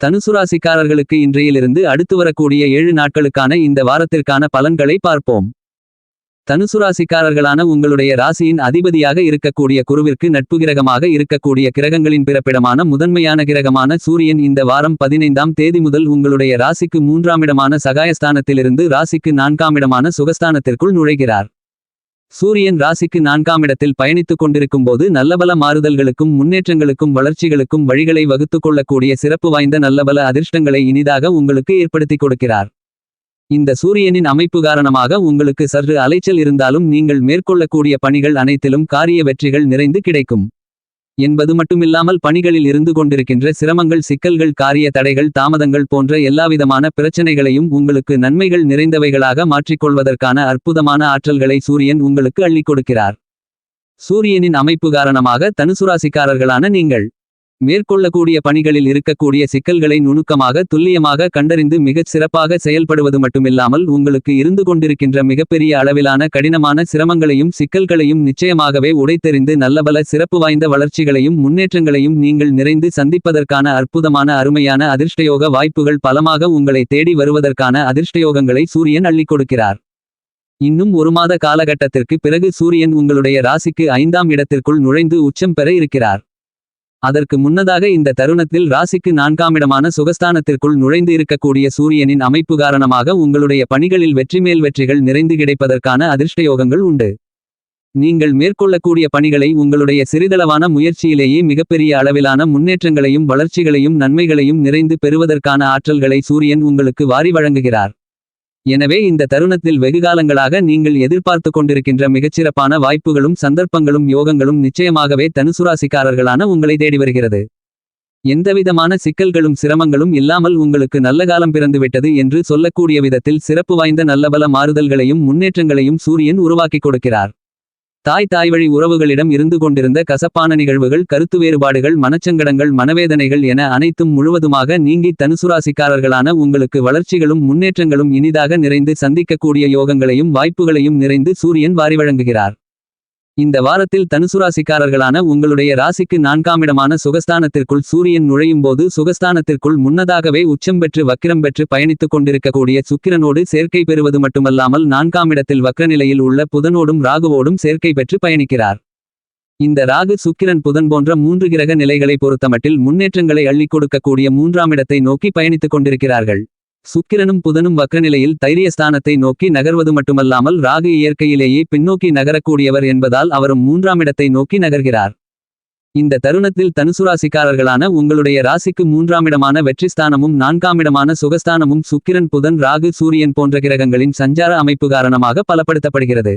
தனுசு ராசிக்காரர்களுக்கு இன்றையிலிருந்து அடுத்து வரக்கூடிய ஏழு நாட்களுக்கான இந்த வாரத்திற்கான பலன்களை பார்ப்போம். தனுசு ராசிக்காரர்களான உங்களுடைய ராசியின் அதிபதியாக இருக்கக்கூடிய குருவிற்கு நட்பு கிரகமாக இருக்கக்கூடிய கிரகங்களின் பிறப்பிடமான முதன்மையான கிரகமான சூரியன் இந்த வாரம் பதினைந்தாம் தேதி முதல் உங்களுடைய ராசிக்கு மூன்றாம் இடமான சகாயஸ்தானத்திலிருந்து ராசிக்கு நான்காம் இடமான சுகஸ்தானத்திற்குள் நுழைகிறார். சூரியன் ராசிக்கு நான்காம் இடத்தில் பயணித்துக் கொண்டிருக்கும் போது நல்லபல மாறுதல்களுக்கும் முன்னேற்றங்களுக்கும் வளர்ச்சிகளுக்கும் வழிகளை வகுத்துக் கொள்ளக்கூடிய சிறப்பு வாய்ந்த நல்லபல அதிர்ஷ்டங்களை இனிதாக உங்களுக்கு ஏற்படுத்திக் கொடுக்கிறார். இந்த சூரியனின் அமைப்பு காரணமாக உங்களுக்கு சற்று அலைச்சல் இருந்தாலும் நீங்கள் மேற்கொள்ளக்கூடிய பணிகள் அனைத்திலும் காரிய வெற்றிகள் நிறைந்து கிடைக்கும். என்பது மட்டுமில்லாமல் பணிகளில் இருந்து கொண்டிருக்கின்ற சிரமங்கள் சிக்கல்கள் காரிய தடைகள் தாமதங்கள் போன்ற எல்லாவிதமான பிரச்சனைகளையும் உங்களுக்கு நன்மைகள் நிறைந்தவைகளாக மாற்றிக்கொள்வதற்கான அற்புதமான ஆற்றல்களை சூரியன் உங்களுக்கு அள்ளிக் கொடுக்கிறார். சூரியனின் அமைப்பு காரணமாக தனுசுராசிக்காரர்களான நீங்கள் மேற்கொள்ளக்கூடிய பணிகளில் இருக்கக்கூடிய சிக்கல்களை நுணுக்கமாக துல்லியமாக கண்டறிந்து மிகச் சிறப்பாக செயல்படுவது மட்டுமில்லாமல் உங்களுக்கு இருந்து கொண்டிருக்கின்ற மிகப்பெரிய அளவிலான கடினமான சிரமங்களையும் சிக்கல்களையும் நிச்சயமாகவே உடைத்தெறிந்து நல்லபல சிறப்பு வாய்ந்த வளர்ச்சிகளையும் முன்னேற்றங்களையும் நீங்கள் நிறைந்து சந்திப்பதற்கான அற்புதமான அருமையான அதிர்ஷ்டயோக வாய்ப்புகள் பலமாக உங்களை தேடி வருவதற்கான அதிர்ஷ்டயோகங்களை சூரியன் அள்ளிக் கொடுக்கிறார். இன்னும் ஒரு மாத காலகட்டத்திற்கு பிறகு சூரியன் உங்களுடைய ராசிக்கு ஐந்தாம் இடத்திற்குள் நுழைந்து உச்சம் பெற இருக்கிறார். அதற்கு முன்னதாக இந்த தருணத்தில் ராசிக்கு நான்காம் இடமான சுகஸ்தானத்திற்குள் நுழைந்து இருக்கக்கூடிய சூரியனின் அமைப்பு காரணமாக உங்களுடைய பணிகளில் வெற்றிமேல் வெற்றிகள் நிறைந்து கிடைப்பதற்கான அதிர்ஷ்டயோகங்கள் உண்டு. நீங்கள் மேற்கொள்ளக்கூடிய பணிகளை உங்களுடைய சிறிதளவான முயற்சியிலேயே மிகப்பெரிய அளவிலான முன்னேற்றங்களையும் வளர்ச்சிகளையும் நன்மைகளையும் நிறைந்து பெறுவதற்கான ஆற்றல்களை சூரியன் உங்களுக்கு வாரி வழங்குகிறார். எனவே இந்த தருணத்தில் வெகுகாலங்களாக நீங்கள் எதிர்பார்த்து கொண்டிருக்கின்ற மிகச்சிறப்பான வாய்ப்புகளும் சந்தர்ப்பங்களும் யோகங்களும் நிச்சயமாகவே தனுசுராசிக்காரர்களான உங்களை தேடி வருகிறது. எந்தவிதமான சிக்கல்களும் சிரமங்களும் இல்லாமல் உங்களுக்கு நல்ல காலம் பிறந்துவிட்டது என்று சொல்லக்கூடிய விதத்தில் சிறப்பு வாய்ந்த நல்லபல மாறுதல்களையும் முன்னேற்றங்களையும் சூரியன் உருவாக்கிக் கொடுக்கிறார். தாய் தாய்வழி உறவுகளிடம் இருந்து கொண்டிருந்த கசப்பான நிகழ்வுகள் கருத்து வேறுபாடுகள் மனச்சங்கடங்கள் மனவேதனைகள் என அனைத்தும் முழுவதுமாக நீங்கி தனுசுராசிக்காரர்களான உங்களுக்கு வளர்ச்சிகளும் முன்னேற்றங்களும் இனிதாக நிறைந்து சந்திக்கக்கூடிய யோகங்களையும் வாய்ப்புகளையும் நிறைந்து சூரியன் வாரி வழங்குகிறார். இந்த வாரத்தில் தனுசுராசிக்காரர்களான உங்களுடைய ராசிக்கு நான்காமிடமான சுகஸ்தானத்திற்குள் சூரியன் நுழையும் போது சுகஸ்தானத்திற்குள் முன்னதாகவே உச்சம் பெற்று வக்கிரம் பெற்று பயணித்துக் கொண்டிருக்கக்கூடிய சுக்கிரனோடு சேர்க்கை பெறுவது மட்டுமல்லாமல் நான்காமிடத்தில் வக்கிரநிலையில் வக்ரநிலையில் உள்ள புதனோடும் ராகுவோடும் சேர்க்கை பெற்று பயணிக்கிறார். இந்த ராகு சுக்கிரன் புதன் போன்ற மூன்று கிரக நிலைகளை பொறுத்தமட்டில் முன்னேற்றங்களை அள்ளிக் கொடுக்கக்கூடிய மூன்றாம் இடத்தை நோக்கி பயணித்துக் கொண்டிருக்கிறார்கள். சுக்கிரனும் புதனும் வக்கநிலையில் தைரியஸ்தானத்தை நோக்கி நகர்வது மட்டுமல்லாமல் ராகு இயற்கையிலேயே பின்னோக்கி நகரக்கூடியவர் என்பதால் அவரும் மூன்றாம் இடத்தை நோக்கி நகர்கிறார். இந்த தருணத்தில் தனுசுராசிக்காரர்களான உங்களுடைய ராசிக்கு மூன்றாமிடமான வெற்றிஸ்தானமும் நான்காமிடமான சுகஸ்தானமும் சுக்கிரன் புதன் ராகு சூரியன் போன்ற கிரகங்களின் சஞ்சார அமைப்பு காரணமாக பலப்படுத்தப்படுகிறது.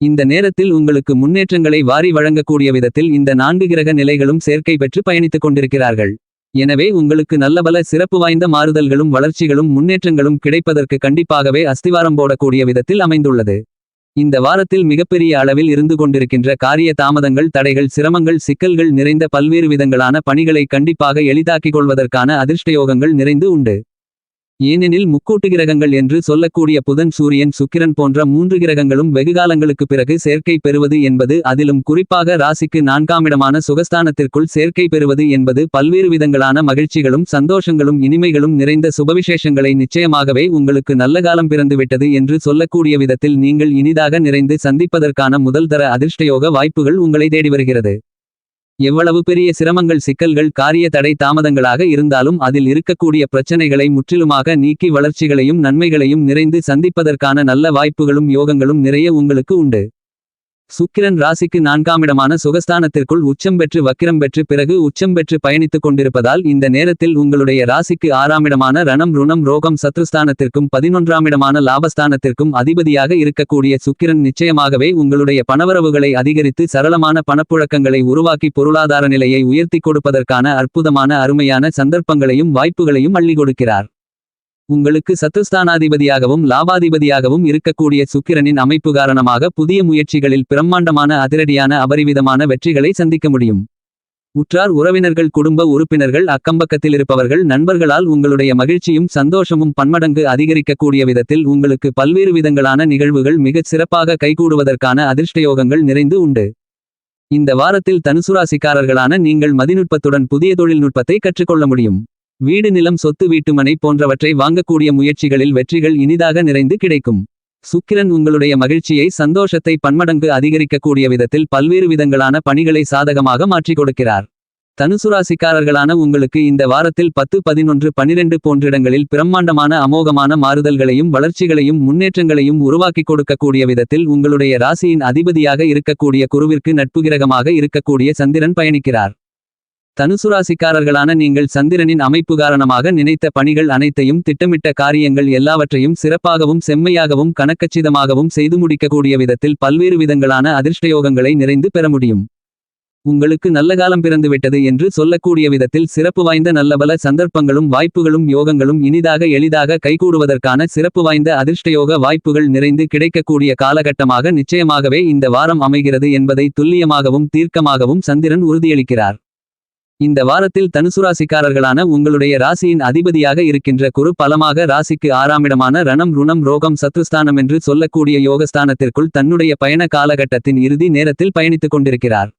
இந்த நேரத்தில் உங்களுக்கு முன்னேற்றங்களை வாரி வழங்கக்கூடிய விதத்தில் இந்த நான்கு கிரக நிலைகளும் சேர்க்கை பெற்று பயணித்துக் கொண்டிருக்கிறார்கள். எனவே உங்களுக்கு நல்லபல சிறப்பு வாய்ந்த மாறுதல்களும் வளர்ச்சிகளும் முன்னேற்றங்களும் கிடைப்பதற்கு கண்டிப்பாகவே அஸ்திவாரம் போடக்கூடிய விதத்தில் அமைந்துள்ளது. இந்த வாரத்தில் மிகப்பெரிய அளவில் இருந்து கொண்டிருக்கின்ற காரிய தாமதங்கள் தடைகள் சிரமங்கள் சிக்கல்கள் நிறைந்த பல்வேறு விதங்களான பணிகளை கண்டிப்பாக எளிதாக்கிக் கொள்வதற்கான அதிர்ஷ்டயோகங்கள் நிறைந்து உண்டு. ஏனெனில் முக்கூட்டு கிரகங்கள் என்று சொல்லக்கூடிய புதன் சூரியன் சுக்கிரன் போன்ற மூன்று கிரகங்களும் வெகுகாலங்களுக்கு பிறகு சேர்க்கை பெறுவது என்பது அதிலும் குறிப்பாக ராசிக்கு நான்காமிடமான சுகஸ்தானத்திற்குள் சேர்க்கை பெறுவது என்பது பல்வேறு விதங்களான மகிழ்ச்சிகளும் சந்தோஷங்களும் இனிமைகளும் நிறைந்த சுபவிசேஷங்களை நிச்சயமாகவே உங்களுக்கு நல்ல காலம் பிறந்துவிட்டது என்று சொல்லக்கூடிய விதத்தில் நீங்கள் இனிதாக நிறைந்து சந்திப்பதற்கான முதல் தர அதிர்ஷ்டயோக வாய்ப்புகள் உங்களை தேடி வருகிறது. எவ்வளவு பெரிய சிரமங்கள் சிக்கல்கள் காரிய தடை தாமதங்களாக இருந்தாலும் அதில் இருக்கக்கூடிய பிரச்சனைகளை முற்றிலுமாக நீக்கி வளர்ச்சிகளையும் நன்மைகளையும் நிறைந்து சந்திப்பதற்கான நல்ல வாய்ப்புகளும் யோகங்களும் நிறைய உங்களுக்கு உண்டு. சுக்கிரன் ராசிக்கு நான்காமிடமான சுகஸ்தானத்திற்குள் உச்சம் பெற்று வக்கிரம் பெற்று பிறகு உச்சம் பெற்று பயணித்துக் கொண்டிருப்பதால் இந்த நேரத்தில் உங்களுடைய ராசிக்கு ஆறாமிடமான ரணம் ருணம் ரோகம் சத்ருஸ்தானத்திற்கும் பதினொன்றாமிடமான லாபஸ்தானத்திற்கும் அதிபதியாக இருக்கக்கூடிய சுக்கிரன் நிச்சயமாகவே உங்களுடைய பணவரவுகளை அதிகரித்து சரளமான பணப்புழக்கங்களை உருவாக்கி பொருளாதார நிலையை உயர்த்தி கொடுப்பதற்கான அற்புதமான அருமையான சந்தர்ப்பங்களையும் வாய்ப்புகளையும் அள்ளி கொடுக்கிறார். உங்களுக்கு சத்துஸ்தானாதிபதியாகவும் லாபாதிபதியாகவும் இருக்கக்கூடிய சுக்கிரனின் அமைப்பு காரணமாக புதிய முயற்சிகளில் பிரம்மாண்டமான அதிரடியான அபரிவிதமான வெற்றிகளை சந்திக்க முடியும். உற்றார் உறவினர்கள் குடும்ப உறுப்பினர்கள் அக்கம்பக்கத்தில் இருப்பவர்கள் நண்பர்களால் உங்களுடைய மகிழ்ச்சியும் சந்தோஷமும் பன்மடங்கு அதிகரிக்கக்கூடிய விதத்தில் உங்களுக்கு பல்வேறு விதங்களான நிகழ்வுகள் மிகச் சிறப்பாக கைகூடுவதற்கான அதிர்ஷ்டயோகங்கள் நிறைந்து உண்டு. இந்த வாரத்தில் தனுசுராசிக்காரர்களான நீங்கள் மதிநுட்பத்துடன் புதிய தொழில்நுட்பத்தை கற்றுக்கொள்ள முடியும். வீடு நிலம் சொத்து வீட்டுமனை போன்றவற்றை வாங்கக்கூடிய முயற்சிகளில் வெற்றிகள் இனிதாக நிறைந்து கிடைக்கும். சுக்கிரன் உங்களுடைய மகிழ்ச்சியை சந்தோஷத்தை பன்மடங்கு அதிகரிக்கக்கூடிய விதத்தில் பல்வேறு விதங்களான பணிகளை சாதகமாக மாற்றிக் கொடுக்கிறார். தனுசுராசிக்காரர்களான உங்களுக்கு இந்த வாரத்தில் பத்து பதினொன்று பனிரெண்டு போன்றிடங்களில் பிரம்மாண்டமான அமோகமான மாறுதல்களையும் வளர்ச்சிகளையும் முன்னேற்றங்களையும் உருவாக்கி கொடுக்கக்கூடிய விதத்தில் உங்களுடைய ராசியின் அதிபதியாக இருக்கக்கூடிய குருவிற்கு நட்புகிரகமாக இருக்கக்கூடிய சந்திரன் பயணிக்கிறார். தனுசுராசிக்காரர்களான நீங்கள் சந்திரனின் அமைப்பு காரணமாக நினைத்த பணிகள் அனைத்தையும் திட்டமிட்ட காரியங்கள் எல்லாவற்றையும் சிறப்பாகவும் செம்மையாகவும் கணக்கச்சிதமாகவும் செய்து முடிக்கக்கூடிய விதத்தில் பல்வேறு விதங்களான அதிர்ஷ்டயோகங்களை நிறைந்து பெற முடியும். உங்களுக்கு நல்ல காலம் பிறந்துவிட்டது என்று சொல்லக்கூடிய விதத்தில் சிறப்பு வாய்ந்த நல்லபல சந்தர்ப்பங்களும் வாய்ப்புகளும் யோகங்களும் இனிதாக எளிதாக கைகூடுவதற்கான சிறப்பு வாய்ந்த அதிர்ஷ்டயோக வாய்ப்புகள் நிறைந்து கிடைக்கக்கூடிய காலகட்டமாக நிச்சயமாகவே இந்த வாரம் அமைகிறது என்பதை துல்லியமாகவும் தீர்க்கமாகவும் சந்திரன் உறுதியளிக்கிறார். இந்த வாரத்தில் தனுசு ராசிக்காரர்களான உங்களுடைய ராசியின் அதிபதியாக இருக்கின்ற குரு பலமாக ராசிக்கு ஆறாமிடமான ரணம் ருணம் ரோகம் சத்ருஸ்தானம் என்று சொல்லக்கூடிய யோகஸ்தானத்திற்குள் தன்னுடைய பயண காலகட்டத்தின் இறுதி நேரத்தில் பயணித்துக் கொண்டிருக்கிறார்.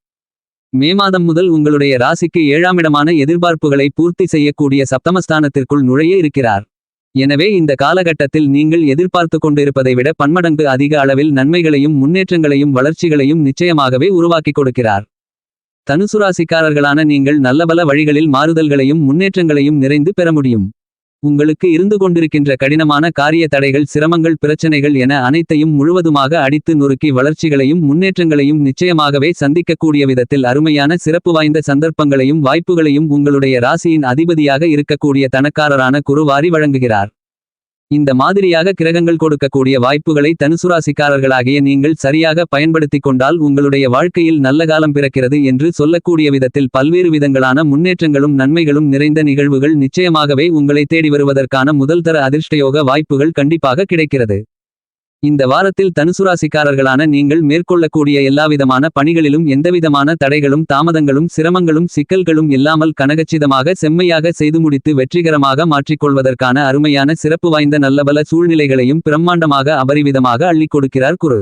மே மாதம் முதல் உங்களுடைய ராசிக்கு ஏழாமிடமான எதிர்பார்ப்புகளை பூர்த்தி செய்யக்கூடிய சப்தமஸ்தானத்திற்குள் நுழைய இருக்கிறார். எனவே இந்த காலகட்டத்தில் நீங்கள் எதிர்பார்த்து கொண்டிருப்பதை விட பன்மடங்கு அதிக அளவில் நன்மைகளையும் முன்னேற்றங்களையும் வளர்ச்சிகளையும் நிச்சயமாகவே உருவாக்கிக் கொடுக்கிறார். தனுசுராசிக்காரர்களான நீங்கள் நல்லபல வழிகளில் மாறுதல்களையும் முன்னேற்றங்களையும் நிறைந்து பெற முடியும். உங்களுக்கு இருந்து கொண்டிருக்கின்ற கடினமான காரிய தடைகள் சிரமங்கள் பிரச்சனைகள் என அனைத்தையும் முழுவதுமாக அடித்து நொறுக்கி வளர்ச்சிகளையும் முன்னேற்றங்களையும் நிச்சயமாகவே சந்திக்கக்கூடிய விதத்தில் அருமையான சிறப்பு வாய்ந்த சந்தர்ப்பங்களையும் வாய்ப்புகளையும் உங்களுடைய ராசியின் அதிபதியாக இருக்கக்கூடிய தனக்காரரான குருவாரி வழங்குகிறார். இந்த மாதிரியாக கிரகங்கள் கொடுக்கக்கூடிய வாய்ப்புகளை தனுசுராசிக்காரர்களாகிய நீங்கள் சரியாக பயன்படுத்திக் கொண்டால் உங்களுடைய வாழ்க்கையில் நல்ல காலம் பிறக்கிறது என்று சொல்லக்கூடிய விதத்தில் பல்வேறு விதங்களான முன்னேற்றங்களும் நன்மைகளும் நிறைந்த நிகழ்வுகள் நிச்சயமாகவே உங்களை தேடி வருவதற்கான முதல்தர அதிர்ஷ்டயோக வாய்ப்புகள் கண்டிப்பாக கிடைக்கிறது. இந்த வாரத்தில் தனுசுராசிக்காரர்களான நீங்கள் மேற்கொள்ளக்கூடிய எல்லாவிதமான பணிகளிலும் எந்தவிதமான தடைகளும் தாமதங்களும் சிரமங்களும் சிக்கல்களும் இல்லாமல் கனகச்சிதமாக செம்மையாக செய்து முடித்து வெற்றிகரமாக மாற்றிக்கொள்வதற்கான அருமையான சிறப்பு வாய்ந்த நல்லபல சூழ்நிலைகளையும் பிரம்மாண்டமாக அபரிவிதமாக அள்ளிக் கொடுக்கிறார் குரு.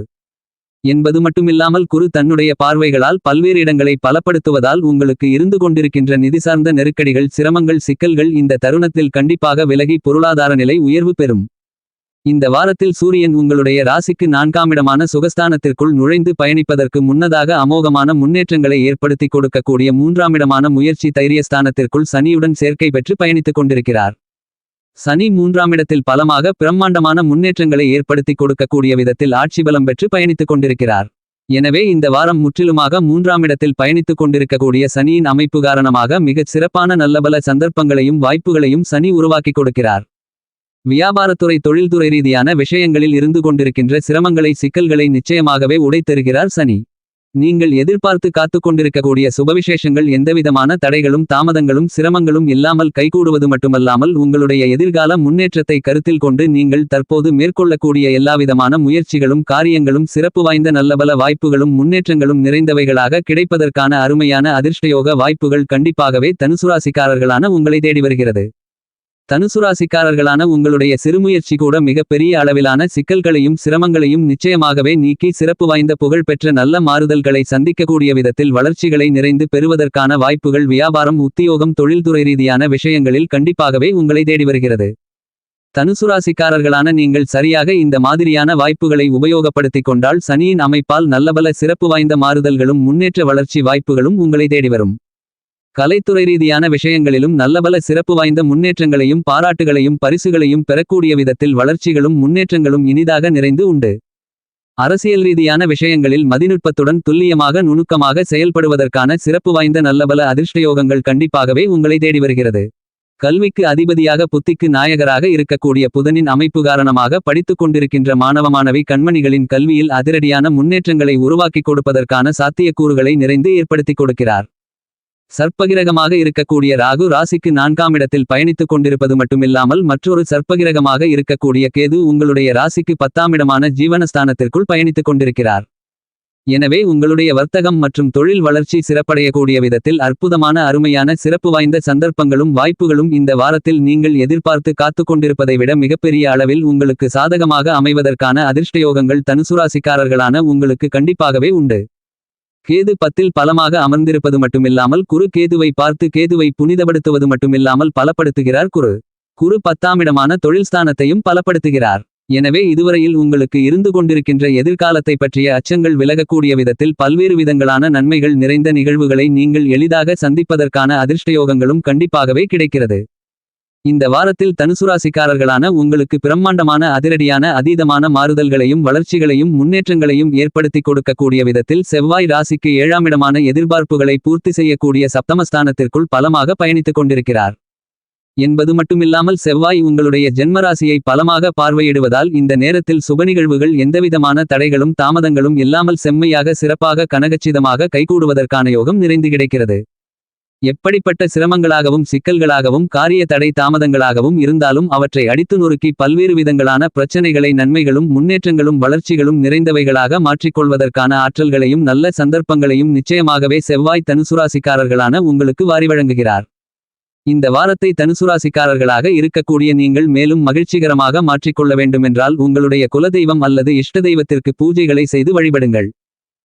என்பது மட்டுமில்லாமல் குரு தன்னுடைய பார்வைகளால் பல்வேறு இடங்களை பலப்படுத்துவதால் உங்களுக்கு இருந்து கொண்டிருக்கின்ற நிதி சார்ந்த நெருக்கடிகள் சிரமங்கள் சிக்கல்கள் இந்த தருணத்தில் கண்டிப்பாக விலகி பொருளாதார நிலை உயர்வு பெறும். இந்த வாரத்தில் சூரியன் உங்களுடைய ராசிக்கு நான்காமிடமான சுகஸ்தானத்திற்குள் நுழைந்து பயணிப்பதற்கு முன்னதாக அமோகமான முன்னேற்றங்களை ஏற்படுத்திக் கொடுக்கக்கூடிய மூன்றாமிடமான முயற்சி தைரியஸ்தானத்திற்குள் சனியுடன் சேர்க்கை பெற்று பயணித்துக் கொண்டிருக்கிறார். சனி மூன்றாமிடத்தில் பலமாக பிரம்மாண்டமான முன்னேற்றங்களை ஏற்படுத்திக் கொடுக்கக்கூடிய விதத்தில் ஆட்சி பலம் பெற்று பயணித்துக் கொண்டிருக்கிறார். எனவே இந்த வாரம் முற்றிலுமாக மூன்றாமிடத்தில் பயணித்துக் கொண்டிருக்கக்கூடிய சனியின் அமைப்பு காரணமாக மிகச் சிறப்பான நல்லபல சந்தர்ப்பங்களையும் வாய்ப்புகளையும் சனி உருவாக்கிக் கொடுக்கிறார். வியாபாரத்துறை தொழில்துறை ரீதியான விஷயங்களில் இருந்து கொண்டிருக்கின்ற சிரமங்களை சிக்கல்களை நிச்சயமாகவே உடைத்தருகிறார் சனி. நீங்கள் எதிர்பார்த்து காத்துக் கொண்டிருக்கக்கூடிய சுபவிசேஷங்கள் எந்தவிதமான தடைகளும் தாமதங்களும் சிரமங்களும் இல்லாமல் கைகூடுவது மட்டுமல்லாமல் உங்களுடைய எதிர்கால முன்னேற்றத்தை கருத்தில் கொண்டு நீங்கள் தற்போது மேற்கொள்ளக்கூடிய எல்லாவிதமான முயற்சிகளும் காரியங்களும் சிறப்பு வாய்ந்த நல்லபல வாய்ப்புகளும் முன்னேற்றங்களும் நிறைந்தவைகளாக கிடைப்பதற்கான அருமையான அதிர்ஷ்டயோக வாய்ப்புகள் கண்டிப்பாகவே தனுசுராசிக்காரர்களான உங்களை தேடி வருகிறது. தனுசுராசிக்காரர்களான உங்களுடைய சிறுமுயற்சி கூட மிகப்பெரிய அளவிலான சிக்கல்களையும் சிரமங்களையும் நிச்சயமாகவே நீக்கி சிறப்பு வாய்ந்த புகழ்பெற்ற நல்ல மாறுதல்களை சந்திக்கக்கூடிய விதத்தில் வளர்ச்சிகளை நிறைந்து பெறுவதற்கான வாய்ப்புகள் வியாபாரம் உத்தியோகம் தொழில்துறை ரீதியான விஷயங்களில் கண்டிப்பாகவே உங்களை தேடி வருகிறது. தனுசுராசிக்காரர்களான நீங்கள் சரியாக இந்த மாதிரியான வாய்ப்புகளை உபயோகப்படுத்திக் கொண்டால் சனியின் அமைப்பால் நல்லபல சிறப்பு வாய்ந்த மாறுதல்களும் முன்னேற்ற வளர்ச்சி வாய்ப்புகளும் உங்களை தேடி வரும். கலைத்துறை ரீதியான விஷயங்களிலும் நல்லபல சிறப்பு வாய்ந்த முன்னேற்றங்களையும் பாராட்டுகளையும் பரிசுகளையும் பெறக்கூடிய விதத்தில் வளர்ச்சிகளும் முன்னேற்றங்களும் இனிதாக நிறைந்து உண்டு. அரசியல் ரீதியான விஷயங்களில் மதிநுட்பத்துடன் துல்லியமாக நுணுக்கமாக செயல்படுவதற்கான சிறப்பு வாய்ந்த நல்லபல அதிர்ஷ்டயோகங்கள் கண்டிப்பாகவே உங்களை தேடி வருகிறது. கல்விக்கு அதிபதியாக புத்திக்கு நாயகராக இருக்கக்கூடிய புதனின் அமைப்பு காரணமாக படித்துக் கொண்டிருக்கின்ற மாணவ மாணவி கண்மணிகளின் கல்வியில் அதிரடியான முன்னேற்றங்களை உருவாக்கிக் கொடுப்பதற்கான சாத்தியக்கூறுகளை நிறைந்து ஏற்படுத்திக் கொடுக்கிறார். சர்ப்பகிரகமாக இருக்கக்கூடிய ராகு ராசிக்கு நான்காம் இடத்தில் பயணித்துக் கொண்டிருப்பது மட்டுமில்லாமல் மற்றொரு சர்ப்பகிரகமாக இருக்கக்கூடிய கேது உங்களுடைய ராசிக்கு பத்தாம் இடமான ஜீவனஸ்தானத்திற்குள் பயணித்துக் கொண்டிருக்கிறார். எனவே உங்களுடைய வர்த்தகம் மற்றும் தொழில் வளர்ச்சி சிறப்படையக்கூடிய விதத்தில் அற்புதமான அருமையான சிறப்பு வாய்ந்த சந்தர்ப்பங்களும் வாய்ப்புகளும் இந்த வாரத்தில் நீங்கள் எதிர்பார்த்து காத்துக் கொண்டிருப்பதை விட மிகப்பெரிய அளவில் உங்களுக்கு சாதகமாக அமைவதற்கான அதிர்ஷ்டயோகங்கள் தனுசுராசிக்காரர்களான உங்களுக்கு கண்டிப்பாகவே உண்டு. கேது பத்தில் பலமாக அமர்ந்திருப்பது மட்டுமில்லாமல் குரு கேதுவை பார்த்து கேதுவை புனிதப்படுத்துவது மட்டுமில்லாமல் பலப்படுத்துகிறார் குரு. குரு பத்தாமிடமான தொழில்ஸ்தானத்தையும் பலப்படுத்துகிறார். எனவே இதுவரையில் உங்களுக்கு இருந்து கொண்டிருக்கின்ற எதிர்காலத்தை பற்றிய அச்சங்கள் விலகக்கூடிய விதத்தில் பல்வேறு விதங்களான நன்மைகள் நிறைந்த நிகழ்வுகளை நீங்கள் எளிதாக சந்திப்பதற்கான அதிர்ஷ்டயோகங்களும் கண்டிப்பாகவே கிடைக்கிறது. இந்த வாரத்தில் தனுசுராசிக்காரர்களான உங்களுக்கு பிரம்மாண்டமான அதிரடியான அதீதமான மாறுதல்களையும் வளர்ச்சிகளையும் முன்னேற்றங்களையும் ஏற்படுத்தி கொடுக்கக்கூடிய விதத்தில் செவ்வாய் ராசிக்கு ஏழாமிடமான எதிர்பார்ப்புகளை பூர்த்தி செய்யக்கூடிய சப்தமஸ்தானத்திற்குள் பலமாக பயணித்துக் கொண்டிருக்கிறார். என்பது மட்டுமில்லாமல் செவ்வாய் உங்களுடைய ஜென்மராசியை பலமாக பார்வையிடுவதால் இந்த நேரத்தில் சுப நிகழ்வுகள் எந்தவிதமான தடைகளும் தாமதங்களும் இல்லாமல் செம்மையாக சிறப்பாக கனகச்சிதமாக கைகூடுவதற்கான யோகம் நிறைந்து கிடைக்கிறது. எப்படிப்பட்ட சிரமங்களாகவும் சிக்கல்களாகவும் காரிய தடை தாமதங்களாகவும் இருந்தாலும் அவற்றை அடித்து நொறுக்கி பல்வேறு விதங்களான பிரச்சனைகளை நன்மைகளும் முன்னேற்றங்களும் வளர்ச்சிகளும் நிறைந்தவைகளாக மாற்றிக்கொள்வதற்கான ஆற்றல்களையும் நல்ல சந்தர்ப்பங்களையும் நிச்சயமாகவே செவ்வாய் தனுசுராசிக்காரர்களான உங்களுக்கு வாரி வழங்குகிறார். இந்த வாரத்தை தனுசுராசிக்காரர்களாக இருக்கக்கூடிய நீங்கள் மேலும் மகிழ்ச்சிகரமாக மாற்றிக்கொள்ள வேண்டுமென்றால் உங்களுடைய குலதெய்வம் அல்லது இஷ்ட தெய்வத்திற்கு பூஜைகளை செய்து வழிபடுங்கள்.